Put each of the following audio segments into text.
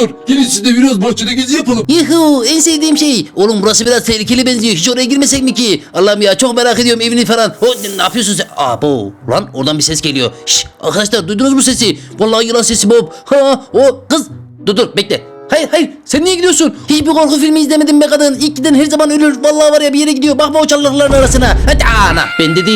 çocuklar gelin siz de biraz bahçede gezi yapalım. Yuhu en sevdiğim şey. Oğlum burası biraz tehlikeli benziyor. Hiç oraya girmesek mi ki? Allah'ım ya çok merak ediyorum evini falan. O, ne yapıyorsun sen? Abo lan oradan bir ses geliyor. Şş, arkadaşlar duydunuz mu sesi? Vallahi yılan sesi Bob. Ha o kız. Dur dur bekle. Hayır hayır sen niye gidiyorsun? Hiçbir korku filmi izlemedim be kadın. İlk giden her zaman ölür. Vallahi var ya bir yere gidiyor. Bakma o çalıkların arasına. Hadi ana. Ben de.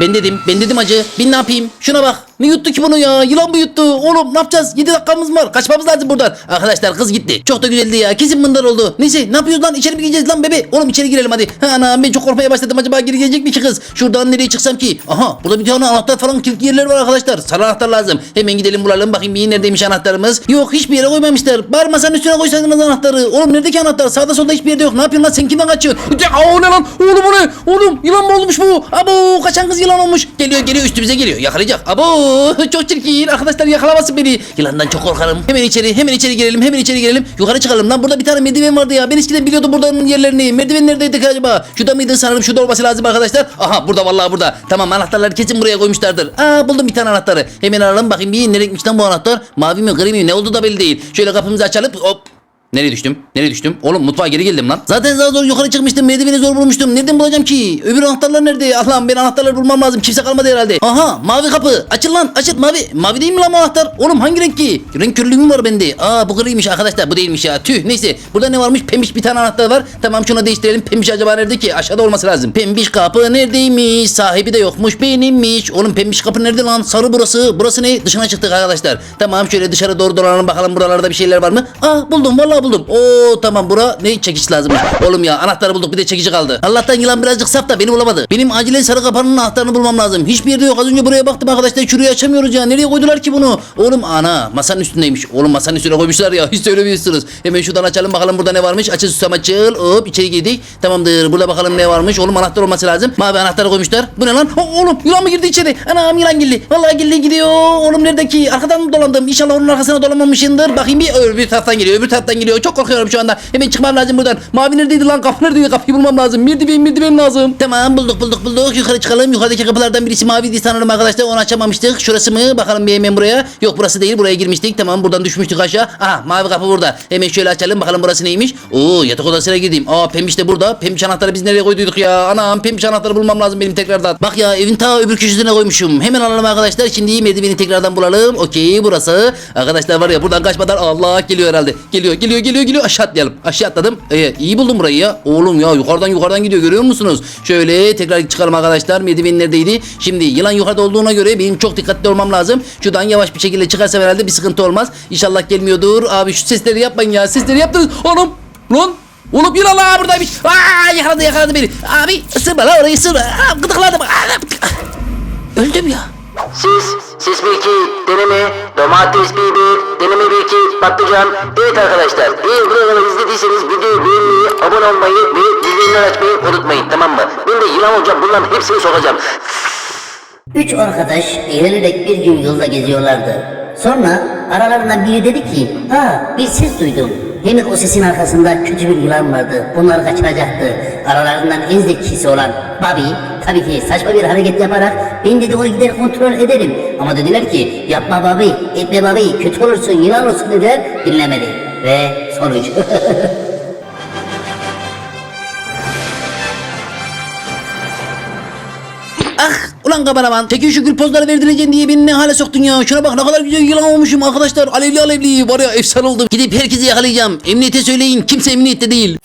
Ben dedim. Ben dedim acı. Ben ne yapayım? Şuna bak. Ne yuttu ki bunu ya? Yılan mı yuttu? Oğlum ne yapacağız? 7 dakikamız var. Kaçmamız lazım buradan. Arkadaşlar kız gitti. Çok da güzeldi ya. Kesin mındar oldu. Neyse ne yapıyoruz lan? İçeri mi gireceğiz lan bebe? Oğlum içeri girelim hadi. Ha ana ben çok korkmaya başladım. Acaba geri gelecek mi ki kız? Şuradan nereye çıksam ki? Aha burada bir tane anahtar falan kilitli yerler var arkadaşlar. Sarı anahtar lazım. Hemen gidelim bulalım. Bakayım bir neredeymiş anahtarımız. Yok hiçbir yere koymamışlar. Bari masanın üstüne koysaydınız anahtarı. Oğlum neredeki anahtar? Sağda solda hiçbir yerde yok. Ne yapıyorsun lan? Sen kimden kaçıyorsun? Aa, ne lan? Oğlum o ne? Oğlum yılan mı olmuş bu? Abo kaçan kız yılan olmuş. Geliyor geliyor üstümüze geliyor. Yakalayacak. Abo çok çirkin. Arkadaşlar yakalamasın beni. Yılandan çok korkarım. Hemen içeri hemen içeri girelim. Hemen içeri girelim. Yukarı çıkalım lan. Burada bir tane merdiven vardı ya. Ben eskiden biliyordum buradanın yerlerini. Merdiven neredeydi acaba? Şurada mıydı sanırım. Şurada olması lazım arkadaşlar. Aha burada vallahi burada. Tamam anahtarları kesin buraya koymuşlardır. Aa buldum bir tane anahtarı. Hemen alalım bakayım bir nereye gitmiş lan bu anahtar? Mavi mi gri mi ne oldu da belli değil. Şöyle kapımızı açalım. Hop. Nereye düştüm? Nereye düştüm? Oğlum mutfağa geri geldim lan. Zaten zar zor yukarı çıkmıştım. Merdiveni zor bulmuştum. Nereden bulacağım ki? Öbür anahtarlar nerede? Allah'ım ben anahtarları bulmam lazım. Kimse kalmadı herhalde. Aha mavi kapı. Açıl lan açıl mavi. Mavi değil mi lan anahtar? Oğlum hangi renk ki? Renk körlüğü mü var bende? Aa bu griymiş arkadaşlar. Bu değilmiş ya. Tüh neyse. Burada ne varmış? Pembiş bir tane anahtar var. Tamam şunu değiştirelim. Pembiş acaba nerede ki? Aşağıda olması lazım. Pembiş kapı neredeymiş? Sahibi de yokmuş. Benimmiş. Oğlum pembiş kapı nerede lan? Sarı burası. Burası ne? Dışına çıktık arkadaşlar. Tamam şöyle dışarı doğru dolanalım bakalım buralarda bir şeyler var mı? Aa buldum vallahi buldum. Oo tamam bura ne çekiç lazım. Oğlum ya anahtarı bulduk bir de çekici kaldı. Allah'tan yılan birazcık saf da beni bulamadı. Benim acilen sarı kapının anahtarını bulmam lazım. Hiçbir yerde yok. Az önce buraya baktım arkadaşlar. Şurayı açamıyoruz ya. Nereye koydular ki bunu? Oğlum ana masanın üstündeymiş. Oğlum masanın üstüne koymuşlar ya. Hiç söylemiyorsunuz. Hemen şuradan açalım bakalım burada ne varmış. Açıl susam açıl. Hop içeri girdik. Tamamdır. Burada bakalım ne varmış. Oğlum anahtar olması lazım. Mavi anahtarı koymuşlar. Bu ne lan? O- oğlum yılan mı girdi içeri? Anam yılan girdi. Vallahi girdi gidiyor. Oğlum neredeki? Arkadan mı dolandım? İnşallah onun arkasına dolanmamışımdır. Bakayım bir öbür taraftan geliyor. Öbür taraftan geliyor. Çok korkuyorum şu anda. Hemen çıkmam lazım buradan. Mavi neredeydi lan? Kapı neredeydi? Kapıyı bulmam lazım. Merdiven merdiven lazım. Tamam bulduk bulduk bulduk. Yukarı çıkalım. Yukarıdaki kapılardan birisi maviydi sanırım arkadaşlar. Onu açamamıştık. Şurası mı? Bakalım bir hemen buraya. Yok burası değil. Buraya girmiştik. Tamam buradan düşmüştük aşağı. Aha mavi kapı burada. Hemen şöyle açalım. Bakalım burası neymiş? Oo yatak odasına girdim. Aa pembiş de burada. Pembiş anahtarı biz nereye koyduyduk ya? Anam pembiş anahtarı bulmam lazım benim tekrardan. Bak ya evin ta öbür köşesine koymuşum. Hemen alalım arkadaşlar. Şimdi merdiveni tekrardan bulalım. Okey burası. Arkadaşlar var ya buradan kaçmadan Allah geliyor herhalde. Geliyor geliyor geliyor geliyor. Aşağı atlayalım. Aşağı atladım. Ee, iyi buldum burayı ya. Oğlum ya yukarıdan yukarıdan gidiyor görüyor musunuz? Şöyle tekrar çıkalım arkadaşlar. Merdiven neredeydi? Şimdi yılan yukarıda olduğuna göre benim çok dikkatli olmam lazım. Şuradan yavaş bir şekilde çıkarsam herhalde bir sıkıntı olmaz. İnşallah gelmiyordur. Abi şu sesleri yapmayın ya. Sesleri yaptınız. Anam. Lan. Oğlum yılan la buradaymış. Aa yakaladı yakaladı beni. Abi ısırma la orayı ısırma. Aa, gıdıkladım. Aa, Öldüm ya. Sis, sis 1 2, deneme, domates 1 1, deneme 1 2, patlıcan. Evet arkadaşlar, eğer buraya kadar izlediyseniz videoyu beğenmeyi, abone olmayı ve bildirimleri açmayı unutmayın tamam mı? Ben de yılan olacağım, bunların hepsini sokacağım. Üç arkadaş eğlenerek bir gün yolda geziyorlardı. Sonra aralarından biri dedi ki, ''Aa bir ses duydum.'' Hemen o sesin arkasında kötü bir yılan vardı. Bunları kaçıracaktı. Aralarından en zekisi olan Bobby tabii ki saçma bir hareket yaparak ben dedi onu gider kontrol ederim. Ama dediler ki yapma Bobby, etme Bobby, kötü olursun, yılan olsun dediler. Dinlemedi. Ve sonuç. Ah ulan kameraman çekin şu gül pozları verdireceksin diye beni ne hale soktun ya. Şuna bak ne kadar güzel yılan olmuşum arkadaşlar. Alevli alevli var ya efsane oldum. Gidip herkesi yakalayacağım. Emniyete söyleyin kimse emniyette değil.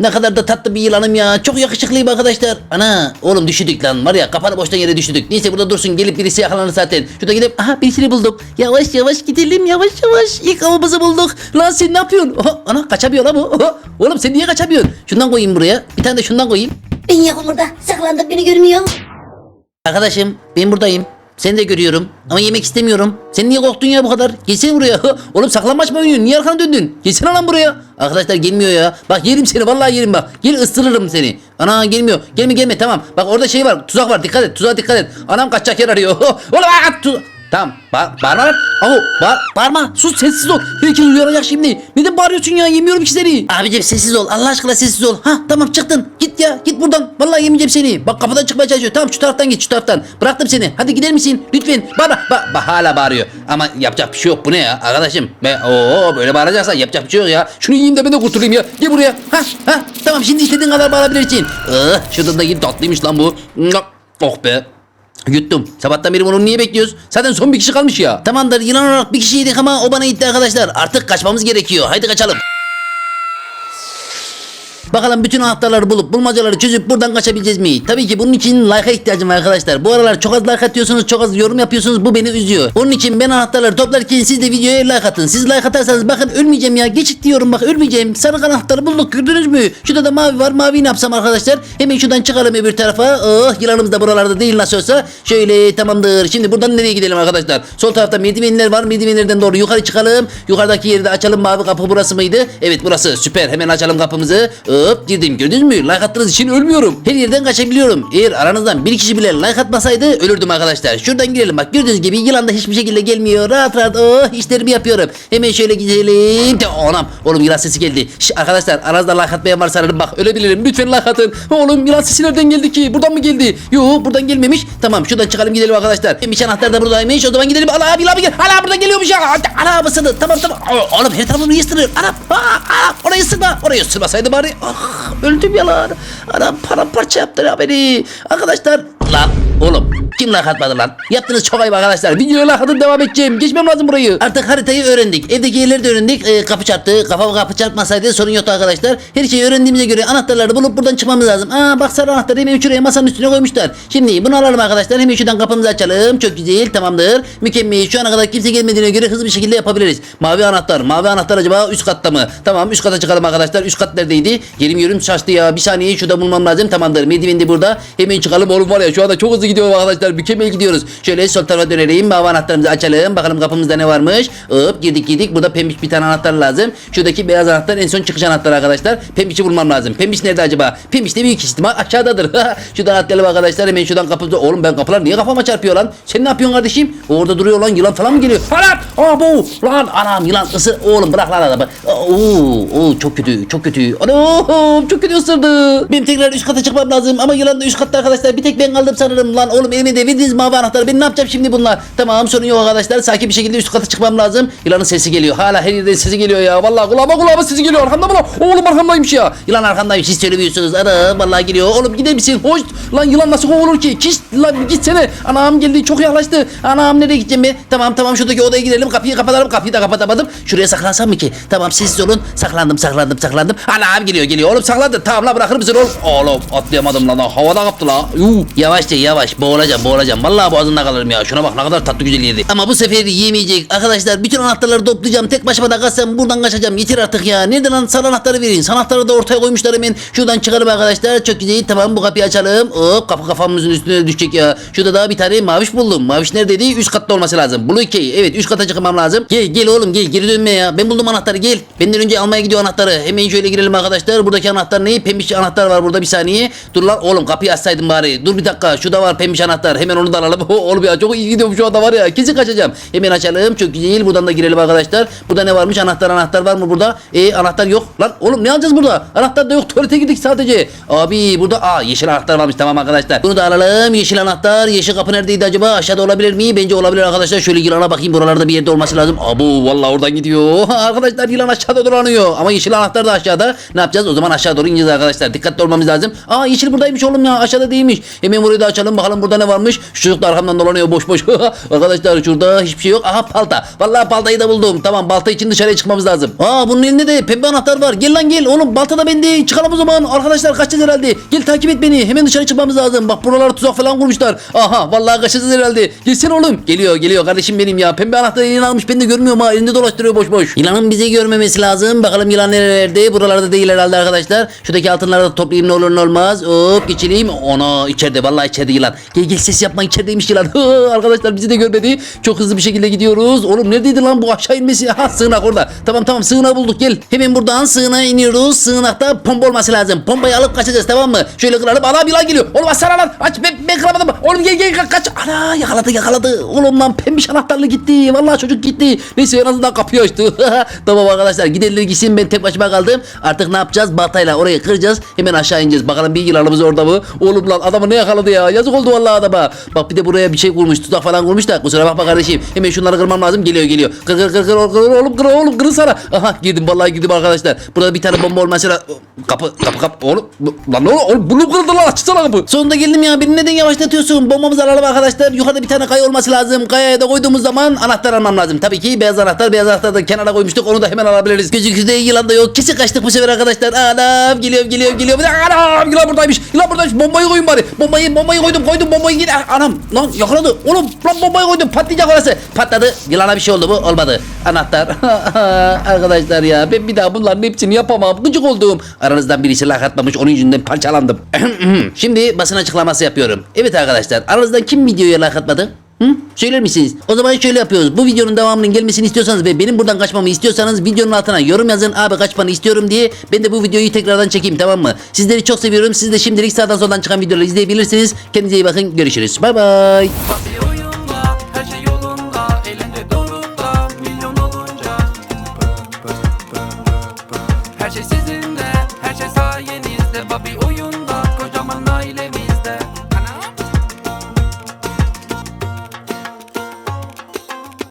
Ne kadar da tatlı bir yılanım ya. Çok yakışıklıyım arkadaşlar. Ana oğlum düşürdük lan. Var ya kafanı boştan yere düşürdük. Neyse burada dursun gelip birisi yakalanır zaten. Şurada gidip aha birisini buldum. Yavaş yavaş gidelim yavaş yavaş. İlk avımızı bulduk. Lan sen ne yapıyorsun? Oha, ana kaçamıyor lan bu. Oha, oğlum sen niye kaçamıyorsun? Şundan koyayım buraya. Bir tane de şundan koyayım. ben yokum burada, saklandım beni görmüyor. Arkadaşım ben buradayım. Seni de görüyorum ama yemek istemiyorum. Sen niye korktun ya bu kadar? Gelsene buraya. Oğlum saklanmaç mı oynuyorsun? Niye arkana döndün? Gelsene lan buraya. Arkadaşlar gelmiyor ya. Bak yerim seni vallahi yerim bak. Gel ısırırım seni. Ana gelmiyor. Gelme gelme tamam. Bak orada şey var. Tuzak var. Dikkat et. Tuzağa dikkat et. Anam kaçacak yer arıyor. Oğlum aa, tu- Tamam. Ba bağırma lan. Ahu bağır bağırma. Sus sessiz ol. Herkes uyaracak şimdi. Neden bağırıyorsun ya? Yemiyorum ki seni. Abicim sessiz ol. Allah aşkına sessiz ol. Ha tamam çıktın. Git ya. Git buradan. Vallahi yemeyeceğim seni. Bak kapıdan çıkmaya çalışıyor. Tamam şu taraftan git şu taraftan. Bıraktım seni. Hadi gider misin? Lütfen. Bağırma. Ba ba hala bağırıyor. Ama yapacak bir şey yok. Bu ne ya? Arkadaşım. Be Oo böyle bağıracaksan yapacak bir şey yok ya. Şunu yiyeyim de ben de kurtulayım ya. Gel buraya. Ha ha. Tamam şimdi istediğin kadar bağırabilirsin. Ah, şuradan da git tatlıymış lan bu. Oh be. Yuttum. Sabahtan beri bunu niye bekliyoruz? Zaten son bir kişi kalmış ya. Tamamdır yılan olarak bir kişiydik ama o bana gitti arkadaşlar. Artık kaçmamız gerekiyor. Haydi kaçalım. Bakalım bütün anahtarları bulup bulmacaları çözüp buradan kaçabileceğiz mi? Tabii ki bunun için like'a ihtiyacım var arkadaşlar. Bu aralar çok az like atıyorsunuz, çok az yorum yapıyorsunuz. Bu beni üzüyor. Onun için ben anahtarları toplarken siz de videoya like atın. Siz like atarsanız bakın ölmeyeceğim ya. Geçit diyorum bak ölmeyeceğim. Sarı anahtarı bulduk gördünüz mü? Şurada da mavi var. Maviyi ne yapsam arkadaşlar? Hemen şuradan çıkalım öbür tarafa. Oh yılanımız da buralarda değil nasıl olsa. Şöyle tamamdır. Şimdi buradan nereye gidelim arkadaşlar? Sol tarafta merdivenler var. Merdivenlerden doğru yukarı çıkalım. Yukarıdaki yeri de açalım. Mavi kapı burası mıydı? Evet burası. Süper. Hemen açalım kapımızı. Hop girdim. Gördünüz mü? Like attığınız için ölmüyorum. Her yerden kaçabiliyorum. Eğer aranızdan bir kişi bile like atmasaydı ölürdüm arkadaşlar. Şuradan girelim. Bak gördüğünüz gibi yılan da hiçbir şekilde gelmiyor. Rahat rahat oh işlerimi yapıyorum. Hemen şöyle gidelim. De, anam. Oğlum yılan sesi geldi. Şş, arkadaşlar aranızda like atmayan varsa ararım. Bak ölebilirim. Lütfen like atın. Oğlum yılan sesi nereden geldi ki? Buradan mı geldi? Yo buradan gelmemiş. Tamam şuradan çıkalım gidelim arkadaşlar. Demiş anahtar da buradaymış. O zaman gidelim. Ala abi abi gel. Ala buradan geliyormuş ya. Ala basını. Tamam tamam. Aa, Oğlum her tarafını niye ısırıyor? Ana. Aa, aa, orayı ısırma. Orayı ısırmasaydı bari. Ah, öldüm ya lan. Anam paramparça yaptı ya beni. Arkadaşlar. Lan oğlum kim like atmadı lan? Yaptınız çok ayıp arkadaşlar. Videoya like atıp devam edeceğim. Geçmem lazım burayı. Artık haritayı öğrendik. Evdeki yerleri de öğrendik. Ee, kapı çarptı. Kafa kapı çarpmasaydı sorun yoktu arkadaşlar. Her şeyi öğrendiğimize göre anahtarları bulup buradan çıkmamız lazım. Aa bak sarı anahtarı hemen şuraya masanın üstüne koymuşlar. Şimdi bunu alalım arkadaşlar. Hemen şuradan kapımızı açalım. Çok güzel tamamdır. Mükemmel. Şu ana kadar kimse gelmediğine göre hızlı bir şekilde yapabiliriz. Mavi anahtar. Mavi anahtar acaba üst katta mı? Tamam üst kata çıkalım arkadaşlar. Üst kat neredeydi? Yürüm şaştı ya. Bir saniye şurada bulmam lazım. Tamamdır. Merdiven de burada. Hemen çıkalım oğlum var ya şu anda çok hızlı gidiyor arkadaşlar. Mükemmel gidiyoruz. Şöyle sol tarafa dönelim. Mavi anahtarımızı açalım. Bakalım kapımızda ne varmış. Hop girdik girdik. Burada pembiş bir tane anahtar lazım. Şuradaki beyaz anahtar en son çıkış anahtarı arkadaşlar. Pembişi bulmam lazım. Pembiş nerede acaba? Pembiş de büyük ihtimal aşağıdadır. şuradan atlayalım arkadaşlar. Hemen şuradan kapımızda. Oğlum ben kapılar niye kafama çarpıyor lan? Sen ne yapıyorsun kardeşim? Orada duruyor lan yılan falan mı geliyor? Anam! Aa bu! Lan anam yılan ısır. Oğlum bırak lan adamı. Oo, oo çok kötü çok kötü. Anam çok kötü ısırdı. Benim tekrar üst kata çıkmam lazım ama yılan da üst katta arkadaşlar. Bir tek ben kaldım sanırım lan. Oğlum elime de verdiniz mavi anahtarı. Ben ne yapacağım şimdi bunlar? Tamam sorun yok arkadaşlar. Sakin bir şekilde üst kata çıkmam lazım. Yılanın sesi geliyor. Hala her yerden sesi geliyor ya. Vallahi kulağıma kulağıma sesi geliyor. Arkamda mı lan? Oğlum arkamdaymış ya. Yılan arkamdaymış. Siz söylemiyorsunuz. Ana vallahi geliyor. Oğlum gider misin? Hoş. Lan yılan nasıl kovulur ki? Kiş lan gitsene. Anam geldi çok yaklaştı. Anam nereye gideceğim ben? Tamam tamam şuradaki odaya girelim. Kapıyı kapatalım. Kapıyı da kapatamadım. Şuraya saklansam mı ki? Tamam sessiz olun. Saklandım saklandım saklandım. Anam geliyor geliyor. Oğlum saklandı. Tamam lan bırakır mısın oğlum? Oğlum atlayamadım lan. Havada kaptı la. Yuh. Yavaşça yavaş. Boğulacağım boğulacağım. Vallahi boğazında kalırım ya. Şuna bak ne kadar tatlı güzel yedi. Ama bu sefer yemeyecek. Arkadaşlar bütün anahtarları toplayacağım. Tek başıma da kaçsam buradan kaçacağım. Yeter artık ya. Nereden lan sarı anahtarı verin. Sarı anahtarı da ortaya koymuşlar hemen. Şuradan çıkalım arkadaşlar. Çok güzel. Tamam bu kapıyı açalım. Hop kapı kafamızın üstüne düşecek ya. Şurada daha bir tane maviş buldum. Maviş neredeydi? Üst katta olması lazım. Blue key. Evet üst kata çıkmam lazım. Gel gel oğlum gel. Geri dönme ya. Ben buldum anahtarı gel. Benden önce almaya gidiyor anahtarı. Hemen şöyle girelim arkadaşlar. Buradaki anahtar ne? Pembiş anahtar var burada bir saniye. Dur lan oğlum kapıyı açsaydın bari. Dur bir dakika. Şurada var pembiş anahtar. Hemen onu da alalım. oğlum ya çok iyi gidiyorum şu anda var ya. Kesin kaçacağım. Hemen açalım. Çok güzel. Buradan da girelim arkadaşlar. Burada ne varmış? Anahtar anahtar var mı burada? E anahtar yok. Lan oğlum ne alacağız burada? Anahtar da yok. Tuvalete girdik sadece. Abi burada aa yeşil anahtar varmış. Tamam arkadaşlar. Bunu da alalım. Yeşil anahtar. Yeşil kapı neredeydi acaba? Aşağıda olabilir mi? Bence olabilir arkadaşlar. Şöyle yılana bakayım. Buralarda bir yerde olması lazım. Abu vallahi oradan gidiyor. arkadaşlar yılan aşağıda dolanıyor. Ama yeşil anahtar da aşağıda. Ne yapacağız? O zaman aşağı doğru ineceğiz arkadaşlar. Dikkatli olmamız lazım. Aa yeşil buradaymış oğlum ya. Aşağıda değilmiş. Hemen burayı da açalım. Bakalım burada ne varmış. Şu çocuk da arkamdan dolanıyor boş boş. arkadaşlar şurada hiçbir şey yok. Aha palta. Vallahi baltayı da buldum. Tamam balta için dışarıya çıkmamız lazım. Aa bunun elinde de pembe anahtar var. Gel lan gel. Oğlum balta da bende. Çıkalım o zaman. Arkadaşlar kaçacağız herhalde. Gel takip et beni. Hemen dışarı çıkmamız lazım. Bak buralara tuzak falan kurmuşlar. Aha vallahi kaçacağız herhalde. Gelsene oğlum. Geliyor geliyor kardeşim benim ya. Pembe anahtarı elini almış. Ben de görmüyorum ha. Elinde dolaştırıyor boş boş. Yılanın bizi görmemesi lazım. Bakalım yılan nerelerde. Buralarda değil herhalde arkadaşlar. Şuradaki altınları da toplayayım ne olur ne olmaz. Hop geçireyim. Ona içeride vallahi içeride yılan. Gel gel ses yapma içerideymiş yılan. Hı, arkadaşlar bizi de görmedi. Çok hızlı bir şekilde gidiyoruz. Oğlum neredeydi lan bu aşağı inmesi? Ha sığınak orada. Tamam tamam sığınağı bulduk gel. Hemen buradan sığınağa iniyoruz. Sığınakta pompa olması lazım. Pompayı alıp kaçacağız tamam mı? Şöyle kıralım. Ana yılan geliyor. Oğlum açsana lan. Aç ben, ben kıramadım. Oğlum gel gel kaç. Ana yakaladı yakaladı. Oğlum lan pembiş anahtarlı gitti. Vallahi çocuk gitti. Neyse en azından kapıyı açtı. tamam arkadaşlar gidenler gitsin ben tek başıma kaldım. Artık ne yapacağız? Baltayla orayı kıracağız. Hemen aşağı ineceğiz. Bakalım bir yılanımız orada mı? Oğlum lan adamı ne yakaladı ya? Yazık oldu vallahi adama. Bak bir de buraya bir şey kurmuş. Tuzak falan kurmuş da. Kusura bakma kardeşim. Hemen şunları kırmam lazım. Geliyor geliyor. Kır kır kır kır oğlum kır oğlum kır sana. Aha girdim vallahi girdim arkadaşlar. Burada bir tane bomba olması lazım. Kapı kapı kapı. Oğlum lan oğlum? Oğlum bunu kırdı lan açsana kapı. Sonunda geldim ya. Beni neden yavaşlatıyorsun? Bombamızı alalım arkadaşlar. Yukarıda bir tane kaya olması lazım. Kayaya da koyduğumuz zaman anahtar almam lazım. Tabii ki beyaz anahtar. Beyaz anahtarı da kenara koymuştuk. Onu da hemen alabiliriz. Gözüküde yılan da yok. Kesin kaçtık bu sefer arkadaşlar. Anam geliyor geliyor geliyor. Bir de anam yılan buradaymış. Yılan buradaymış. Bombayı koyun bari. Bombayı bombayı koydum koydum bombayı git. Anam lan yakaladı. Oğlum lan bombayı koydum. Patlayacak orası. Patladı. Yılana bir şey oldu mu? Olmadı. Anahtar. arkadaşlar ya ben bir daha bunların hepsini yapamam. Gıcık oldum. Aranızdan birisi lak atmamış. Onun yüzünden parçalandım. Şimdi basın açıklaması yapıyorum. Evet arkadaşlar aranızdan kim videoya lak atmadı? Hı? Söyler misiniz? O zaman şöyle yapıyoruz. Bu videonun devamının gelmesini istiyorsanız ve benim buradan kaçmamı istiyorsanız videonun altına yorum yazın. Abi kaçmanı istiyorum diye. Ben de bu videoyu tekrardan çekeyim tamam mı? Sizleri çok seviyorum. Siz de şimdilik sağdan soldan çıkan videoları izleyebilirsiniz. Kendinize iyi bakın. Görüşürüz. Bay bay.